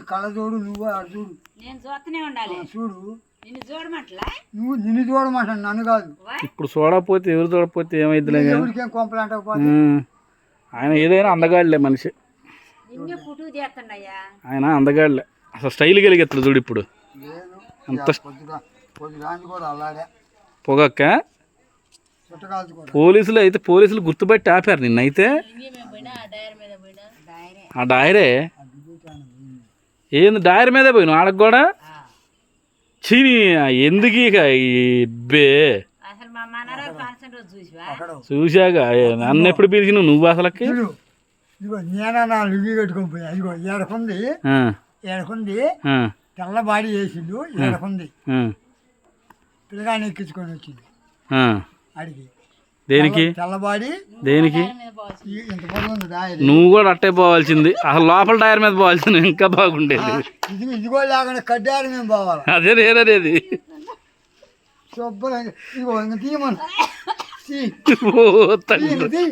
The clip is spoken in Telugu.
నీ కళ్ళ చూడు నువ్వు ఆడు చూడు. నేను చూస్తూనే ఉండాలి. చూడు. నిన్ను చూడమంటలా? నువ్వు నిన్ను చూడమంటాను నన్ను కాదు. ఇప్పుడు చూడకపోతే ఎవరు చూడకపోతే ఏమైద్దిలే కానీ? ఎవరికేం కొంపలు అంటకపోతే ఉమ్. ఆయన ఏదైనా అందగాడులే మనిషి. ఆయన అందగాడులే అసలు స్టైల్ కలిగెత్తడు చూడు ఇప్పుడు. అంత పొగక్క? పోలీసులు అయితే పోలీసులు గుర్తుపట్టి ఆపారు నిన్నైతే. డైరే ఆ డైరే? ఏంది డైర్ మీదే పోయిన ఆడకు కూడా? చీని ఎందుకు ఇక ఈ బే? అసలు మా మనరాలు ఫంక్షన్ రోజు చూసివా? అక్కడ. చూశాక నన్ను ఎప్పుడు పిలిచినావు నువ్వు అసలకి? నేనా నా లుంగి కట్టుకొని పోయా. ఇదిగో ఏడకుంది. ఆ, ఏడకుంది. ఆ, తెల్ల బాడీ వేసిండు ఏడకుంది. ఆ, పిల్లగాని ఎక్కించుకొని వచ్చింది. అడిగి దేనికి? తెల్లబాడి దేనికి? నువ్వు కూడా అట్టే పోవాల్సింది. అసలు లోపల టైర్ మీద పోవాల్సింది. ఇంకా బాగుండేది. ఇది ఇదిగో లేకుండా కడ్డారు మేము పోవాలి. అదే నేననేది శుభ్రంగా ఇదిగో ఇంక తీయమను. తీ. ఓ తండ్రి.